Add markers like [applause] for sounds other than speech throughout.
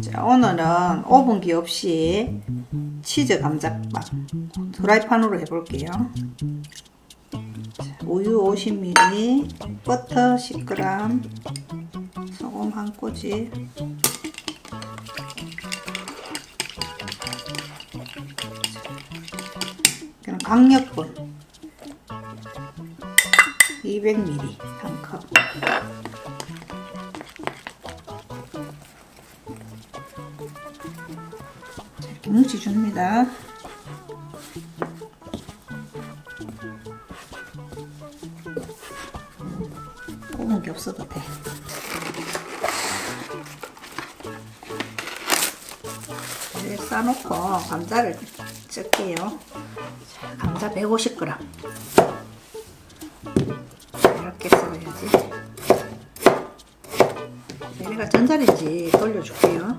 자, 오늘은 오븐기 없이 치즈 감자밥 프라이팬으로 해볼게요. 자, 우유 50ml, 버터 10g, 소금 한 그냥 강력분 200ml 한 컵. 뭉치 줍니다. 뽑은 게 없어도 돼. 이렇게 싸놓고 감자를 쓸게요. 자, 감자 150g. 이렇게 썰어야지. 얘네가 전자레인지 돌려줄게요.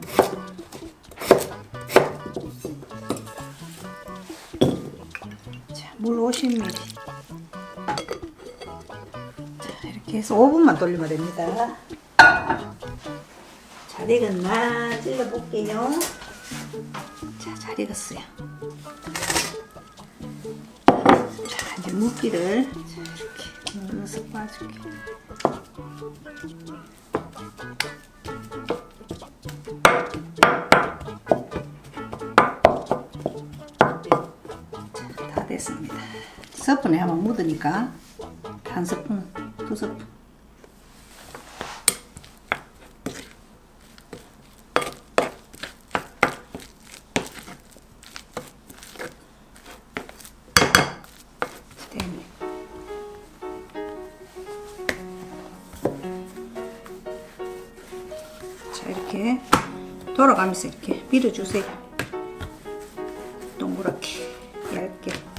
50ml. 자, 이렇게 해서 5분만 돌리면 됩니다. 잘 익었나 찔러볼게요. 자, 잘 익었어요. 자, 이제 물기를 자, 이렇게 눌러서 빠줄게. 자, 스푼에 한번 묻으니까 한 스푼, 두 스푼. 자 이렇게 돌아가면서 이렇게 밀어주세요. 동그랗게 얇게.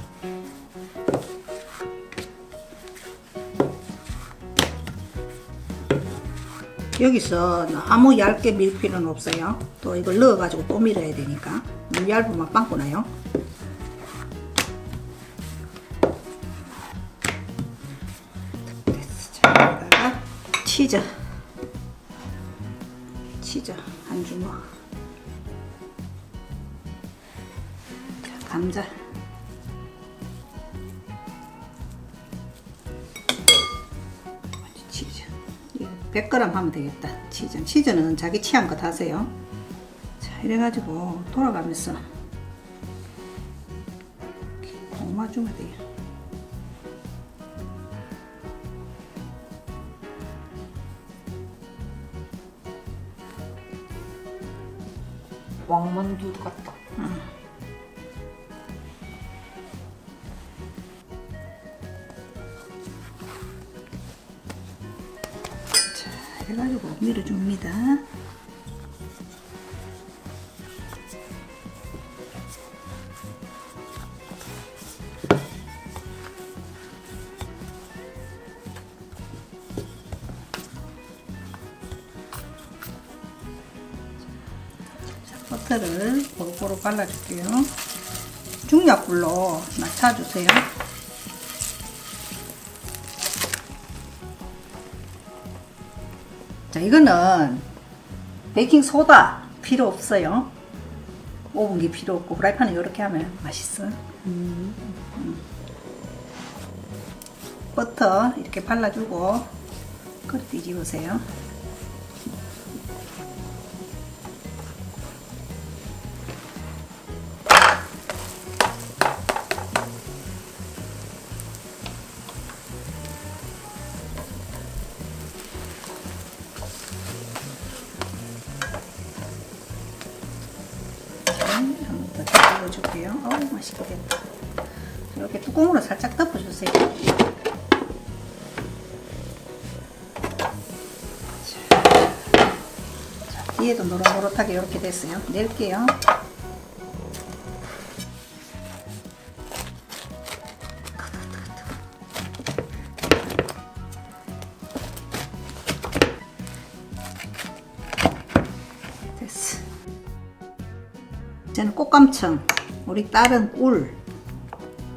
여기서 너무 얇게 밀 필요는 없어요. 또 이걸 넣어가지고 또 밀어야 되니까 너무 얇으면 빵꾸 나요. 치즈. 치즈 한 주먹. 자, 감자. 100g 하면 되겠다. 치즈. 치즈는 자기 취향껏 하세요. 자, 이래가지고 돌아가면서 고마주면 돼요. 왕만두 같다. 자, 이래가지고 밀어줍니다. 자, 버터를 고루고루 발라줄게요. 중약불로 낮춰주세요. 자, 이거는 베이킹 소다 필요 없어요. 오븐기 필요 없고 프라이팬에 이렇게 하면 맛있어. 음. 버터 이렇게 발라주고 그릇 뒤집으세요. 더 뒤집어줄게요. 어우 맛있겠다. 이렇게 뚜껑으로 살짝 덮어주세요. 자, 뒤에도 노릇노릇하게 이렇게 됐어요. 낼게요. 이제는 꽃감청, 우리 딸은 꿀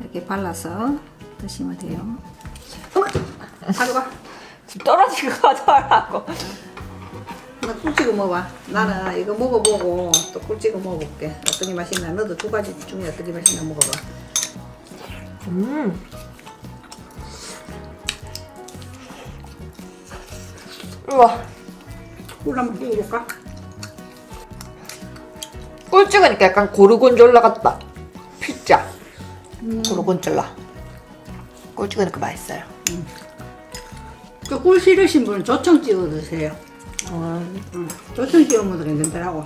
이렇게 발라서 드시면 돼요. 가져가. 지금 떨어진 거 [laughs] 가져와라고. 나 꿀 찍어 먹어봐. 나는 이거 먹어보고 또 꿀 찍어 먹어볼게. 어떤 게 맛있나? 너도 두 가지 중에 어떤 게 맛있나 먹어봐. 음. 우와. 꿀 한번 띄워볼까? 꿀 찍으니까 약간 고르곤졸라 같다. 피자. 고르곤졸라. 꿀 찍으니까 맛있어요. 저꿀 싫으신 분은 조청 찍어 드세요. 음. 응. 조청 찍어 먹어도 괜찮더라고.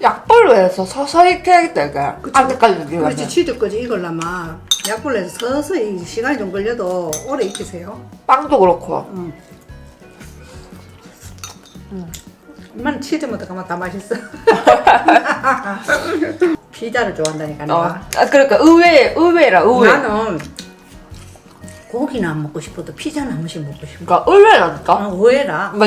약불로 해서 서서히 캐야겠다, 이게. 아직까지 그렇지 느끼면. 치즈까지 익으려면 약불에서 서서히 시간이 좀 걸려도 오래 익히세요. 빵도 그렇고. 응. 엄마는 치즈만 들어가면 다 맛있어. [laughs] 피자를 좋아한다니까 어. 내가. 아, 그러니까 의외, 의외라, 의외. 나는 고기는 안 먹고 싶어도 피자는 한 번씩 먹고 싶어. 그러니까 의외라니까. 아, 의외라. 막